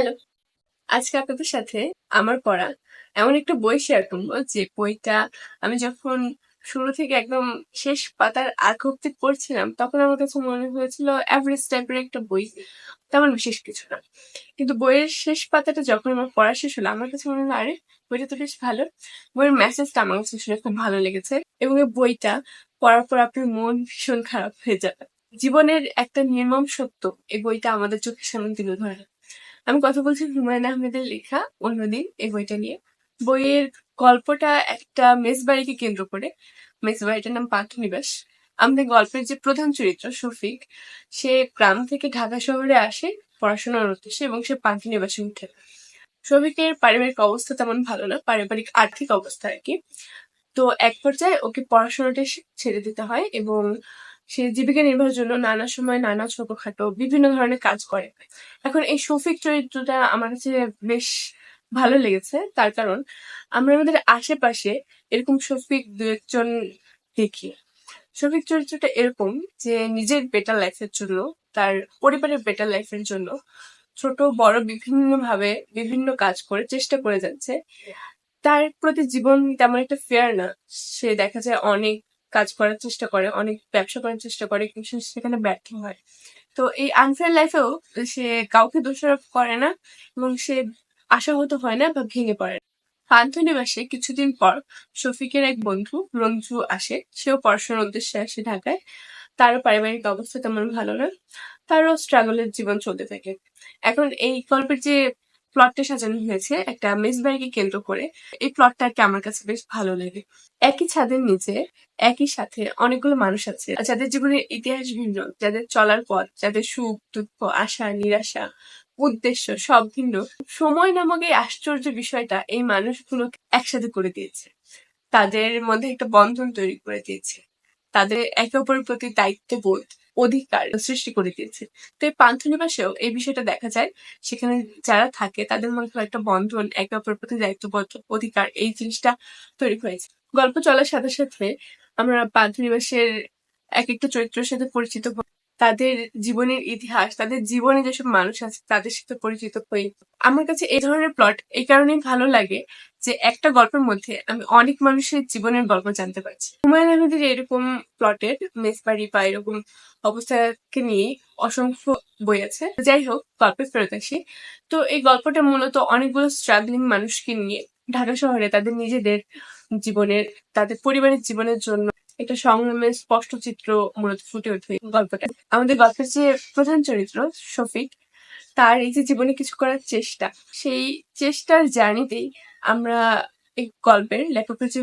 Hello, আজকে আপনাদের সাথে আমার পড়া। এমন একটা বই শেয়ার করব যে বইটা আমি যখন শুরু থেকে একদম শেষ পাতার আগ অব্দি পড়ছিলাম, তখন আমার কাছে মনে হয়েছিল অ্যাভারেজ টাইপের একটা বই, তেমন বিশেষ কিছু না। কিন্তু বইয়ের শেষ পাতাটা যখন আমার পড়া শেষ হলো, আমার কাছে মনে হলো, আরে, বইটা তো বেশ ভালো। বইয়ের মেসেজটা আমার কাছে শুনে খুব ভালো লেগেছে এবং এই বইটা পড়ার পর আপনার মন ভীষণ খারাপ হয়ে যাবে। জীবনের একটা নির্মম সত্য, এই বইটা আমাদের চোখের সামনে তুলে ধরে। আমি কথা বলছি হুমায়ুন আহমেদের লেখা অন্যদিন, এই বইটা নিয়ে। বইয়ের গল্পটা একটা মেসবাড়িকে কেন্দ্র করে। মেসবাড়িটার নাম পান্থনিবাস আমাদের গল্পের যে প্রধান চরিত্র, শফিক, সে গ্রাম থেকে ঢাকা শহরে আসে পড়াশোনার উদ্দেশ্যে এবং সে পান্থনিবাসে উঠে। শফিকের পারিবারিক অবস্থা তেমন ভালো না, পারিবারিক আর্থিক অবস্থা আর কি। তো এক পর্যায়ে ওকে পড়াশোনাটা ছেড়ে দিতে হয় এবং সে জীবিকা নির্বাহের জন্য নানা সময় নানা ছোটখাটো বিভিন্ন ধরনের কাজ করে। এখন এই শফিক চরিত্রটা আমার কাছে বেশ ভালো লেগেছে। তার কারণ আমরা আমাদের আশেপাশে এরকম শফিক দু একজন দেখি। শফিক চরিত্রটা এরকম যে নিজের বেটার লাইফের জন্য, তার পরিবারের বেটার লাইফের জন্য ছোট, বড় বিভিন্ন ভাবে বিভিন্ন কাজ করে চেষ্টা করে যাচ্ছে। তার প্রতি জীবন তেমন একটা ফেয়ার না। সে দেখা যায় অনেক কাজ করার চেষ্টা করে, অনেক ব্যবসা করার চেষ্টা করে, কিন্তু সেখানে ব্যর্থ হয়। তো এই আনফেয়ার লাইফেও সে কাউকে দোষারোপ করে না এবং সে আশাহত হয় না বা ভেঙে পড়ে না। পান্থনিবাসে কিছুদিন পর শফিকের এক বন্ধু রঞ্জু আসে। সেও পড়াশোনার উদ্দেশ্যে আসে ঢাকায়। তারও পারিবারিক অবস্থা তেমন ভালো না। তারও স্ট্রাগলের জীবন চলতে থাকে। এখন এই গল্পের যে প্লটটা সাজানো হয়েছে একটা মেজবাড়িকে কেন্দ্র করে। এই প্লটটা আর কি আমার কাছে বেশ ভালো লাগে। একই ছাদের নিচে, একই সাথে অনেকগুলো মানুষ আছে। যাদের জীবনের ইতিহাস ভিন্ন, যাদের চলার পথ, যাদের সুখ, দুঃখ, আশা, নিরাশা, উদ্দেশ্য সব ভিন্ন। সময় নামক এই আশ্চর্য বিষয়টা এই মানুষগুলো একসাথে করে দিয়েছে। তাদের মধ্যে একটা বন্ধন তৈরি করে দিয়েছে। তাদের একে অপরের প্রতি দায়িত্ববোধ অধিকার সৃষ্টি করে দিয়েছে। তো এই পান্থনিবাসেও এই বিষয়টা দেখা যায়, সেখানে যারা থাকে তাদের মধ্যে একটা বন্ধন, একে অপরের প্রতি দায়িত্ববদ্ধ অধিকার, এই জিনিসটা তৈরি হয়েছে। গল্প চলার সাথে সাথে আমরা পান্থনিবাসের এক একটা চরিত্রের সাথে পরিচিত তাদের জীবনের ইতিহাস, তাদের জীবনে যেসব মানুষ আছে, তাদের সাথে পরিচিত হই। আমার কাছে এই ধরনের প্লট এই কারণেই ভালো লাগে যে একটা গল্পের মধ্যে আমি অনেক মানুষের জীবনের গল্প জানতে পারছি। হুমায়ুন আহমেদের এরকম প্লটের মেসবাড়ি বা এরকম অবস্থাকে নিয়ে অসংখ্য বই আছে। যাই হোক, গল্পে ফেরত আসি। তো এই গল্পটা মূলত অনেকগুলো স্ট্রাগলিং মানুষকে নিয়ে ঢাকা শহরে তাদের নিজেদের জীবনের, তাদের পরিবারের জীবনের জন্য একটা সংগ্রামের স্পষ্ট চিত্র মূলত ফুটে ওঠে গল্পটা। আমাদের গল্পের যে প্রধান চরিত্র, শফিক, তার এই যে জীবনে কিছু করার চেষ্টা, সেই চেষ্টার জার্নিতেই আমরা এই গল্পের লেখকের যে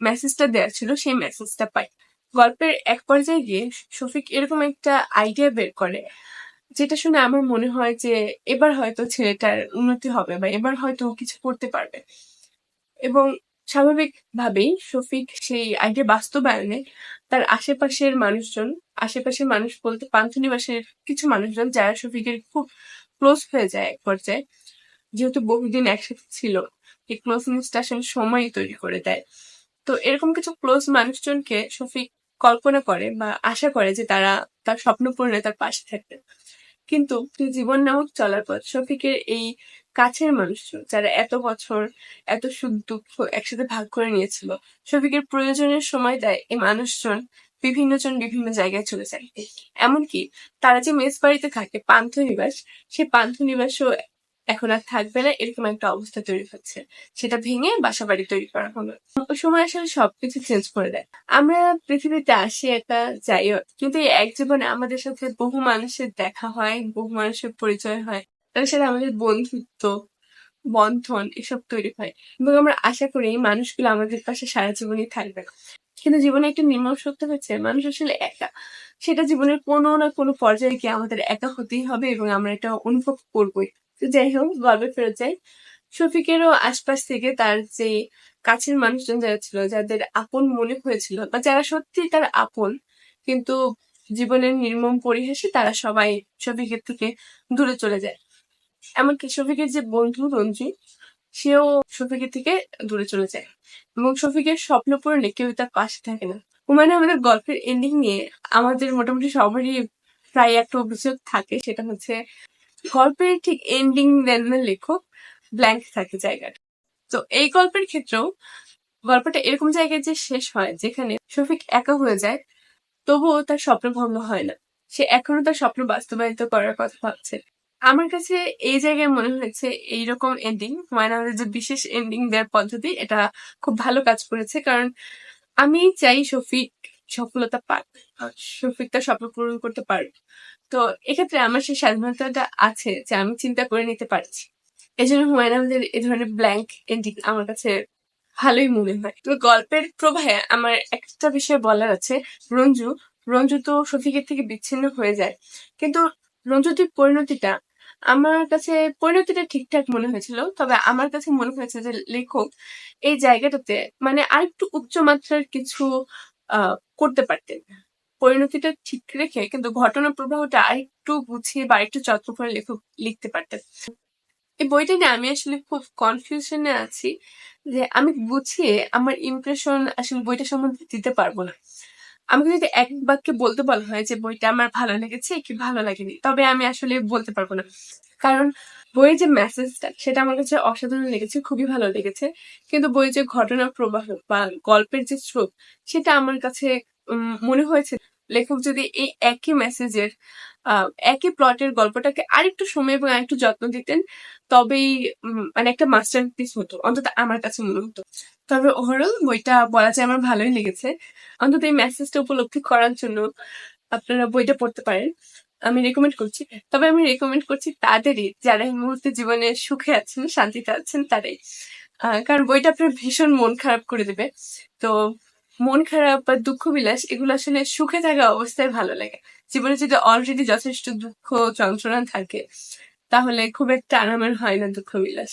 মেসেজটা দেওয়া ছিল, সেই মেসেজটা পাই। গল্পের এক পর্যায়ে গিয়ে শফিক এরকম একটা আইডিয়া বের করে, যেটা শুনে আমার মনে হয় যে এবার হয়তো ছেলেটার উন্নতি হবে বা এবার হয়তো কিছু করতে পারবে। এবং স্বাভাবিকভাবেই শফিক সেই আইডিয়া বাস্তবায়নে তার আশেপাশের মানুষজন, আশেপাশের মানুষ বলতে পান্থনিবাসের কিছু মানুষজন যারা শফিকের খুব ক্লোজ হয়ে যায় এক পর্যায়ে, যেহেতু বহুদিন একসাথে ছিল, এই ক্লোজনেসটা আসলে সময় তৈরি করে দেয়। তো এরকম কিছু ক্লোজ মানুষজনকে শফিক কল্পনা করে বা আশা করে যে তারা তার স্বপ্ন পূরণে তার পাশে থাকবে। কিন্তু জীবন নামক চলার পথ শফিকের এই কাছের মানুষজন যারা এত বছর, এত সুখ দুঃখ একসাথে ভাগ করে নিয়েছিল শফিকের প্রয়োজনের সময় দেয় এই মানুষজন বিভিন্ন জন বিভিন্ন জায়গায় চলে যায়। এমনকি তারা যে মেস বাড়িতে থাকে পান্থ নিবাস সেই পান্থ নিবাসও এখন আর থাকবে না, এরকম একটা অবস্থা তৈরি হচ্ছে। সেটা ভেঙে বাসা বাড়ি তৈরি করা হলো। ওই সময় আসলে সবকিছু চেঞ্জ করে দেয়। আমরা পৃথিবীতে আসি একটা যাইও কিন্তু এক জীবনে আমাদের সাথে বহু মানুষের দেখা হয়, বহু মানুষের পরিচয় হয়। তাদের সাথে আমাদের বন্ধুত্ব, বন্ধন, এসব তৈরি হয়। এবং আমরা আশা করি এই মানুষগুলো আমাদের পাশে সারা জীবনই থাকবে। কিন্তু জীবনে একটা নির্মম সত্য হচ্ছে, মানুষ আসলে একা। সেটা জীবনের কোনো না কোনো পর্যায়ে গিয়ে আমাদের একা হতেই হবে এবং আমরা এটা অনুভব করবোই। তো যাই হোক গল্পে ফেরত যাই। শফিকেরও আশপাশ থেকে তার যে কাছের মানুষজন যারা ছিল, যাদের আপন মনে হয়েছিল বা যারা সত্যি তার আপন, কিন্তু জীবনের নির্মম পরিহাসে তারা সবাই শফিকের থেকে দূরে চলে যায়। এমনকি শফিকের যে বন্ধু রঞ্জি, সেও শফিকের থেকে দূরে চলে যায় এবং শফিকের স্বপ্ন পূরণে কেউ তার পাশে থাকে না। হুমায়ুন আমাদের গল্পের এন্ডিং নিয়ে আমাদের মোটামুটি সবারই প্রায় একটা অভিযোগ থাকে, সেটা হচ্ছে গল্পের ঠিক এন্ডিং দেন লেখক ব্ল্যাঙ্ক থাকে জায়গাটা। তো এই গল্পের ক্ষেত্রেও গল্পটা এরকম জায়গায় যে শেষ হয়, যেখানে শফিক একা হয়ে যায়, তবুও তার স্বপ্ন ভঙ্গ হয় না। সে এখনও তার স্বপ্ন বাস্তবায়িত করার কথা ভাবছে। আমার কাছে এই জায়গায় মনে হয়েছে এইরকম এন্ডিং হুমায়ুন আহমেদের যে বিশেষ এন্ডিং দেওয়ার পদ্ধতি, এটা খুব ভালো কাজ করেছে। কারণ আমি চাই শফিক সফলতা পাক শফিক তার স্বপ্ন পূরণ করতে পারবে তো এক্ষেত্রে আমার সেই স্বাধীনতাটা আছে যে আমি চিন্তা করে নিতে পারছি। এই জন্য হুমায়ুন আহমেদের এই ধরনের ব্ল্যাঙ্ক এন্ডিং আমার কাছে ভালোই মনে হয়। তো গল্পের প্রবাহে আমার একটা বিষয় বলার আছে, রঞ্জু রঞ্জু তো শফিকের থেকে বিচ্ছিন্ন হয়ে যায়। কিন্তু রঞ্জুটির পরিণতিটা, আমার কাছে পরিণতিটা ঠিকঠাক মনে হয়েছিল, তবে আমার কাছে মনে হয়েছে যে লেখক এই জায়গাটাতে মানে আরেকটু উচ্চ মাত্রার কিছু করতে পারতেন। পরিণতিটা ঠিক রেখে কিন্তু ঘটনা প্রবাহটা আরেকটু গুছিয়ে বা আরেকটু যত্ন করে লেখক লিখতে পারতেন। এই বইটা নিয়ে আমি আসলে খুব কনফিউশনে আছি যে আমি গুছিয়ে আমার ইমপ্রেশন আসলে বইটা সম্বন্ধে দিতে পারব না। আমাকে যদি এক বাক্যে বলতে বলা হয় যে বইটা আমার ভালো লেগেছে কি ভালো লাগেনি, তবে আমি আসলে বলতে পারব না। কারণ বইয়ের যে মেসেজটা সেটা আমার কাছে অসাধারণ লেগেছে, খুবই ভালো লেগেছে। কিন্তু বইয়ের যে ঘটনা প্রবাহ বা গল্পের যে স্রোত, সেটা আমার কাছে মনে হয়েছে লেখক যদি এই একই মেসেজের একই প্লটের গল্পটাকে আরেকটু সময় এবং আরেকটু যত্ন দিতেন, তবেই মানে একটা মাস্টার পিস হতো। অন্তত আমার কাছে মনে হতো। তবে ওভারঅল বইটা বলা যায় আমার ভালোই লেগেছে। অন্তত এই মেসেজটা উপলব্ধি করার জন্য আপনারা বইটা পড়তে পারেন। আমি রেকমেন্ড করছি। তবে আমি রেকমেন্ড করছি তাদেরই, যারা এই মুহূর্তে জীবনে সুখে আছেন, শান্তিতে আছেন, তারাই। কারণ বইটা আপনার ভীষণ মন খারাপ করে দেবে। তো মন খারাপ বা দুঃখ বিলাস এগুলো আসলে সুখে থাকা অবস্থায় ভালো লাগে। জীবনে যদি অলরেডি যথেষ্ট দুঃখ, যন্ত্রণা থাকে, তাহলে খুব একটা আরামের হয় না দুঃখ বিলাস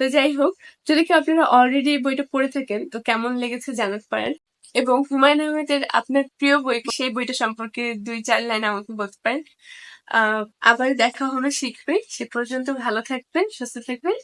তো যাই হোক, যদি কেউ আপনারা অলরেডি এই বইটা পড়ে থাকেন, তো কেমন লেগেছে জানাতে পারেন। এবং হুমায়ুন আহমেদের আপনার প্রিয় বই সেই বইটা সম্পর্কে দুই, চার লাইন আমাকে বলতে পারেন। আবার দেখা হলো শিখবে। সে পর্যন্ত ভালো থাকবেন, সুস্থ থাকবেন।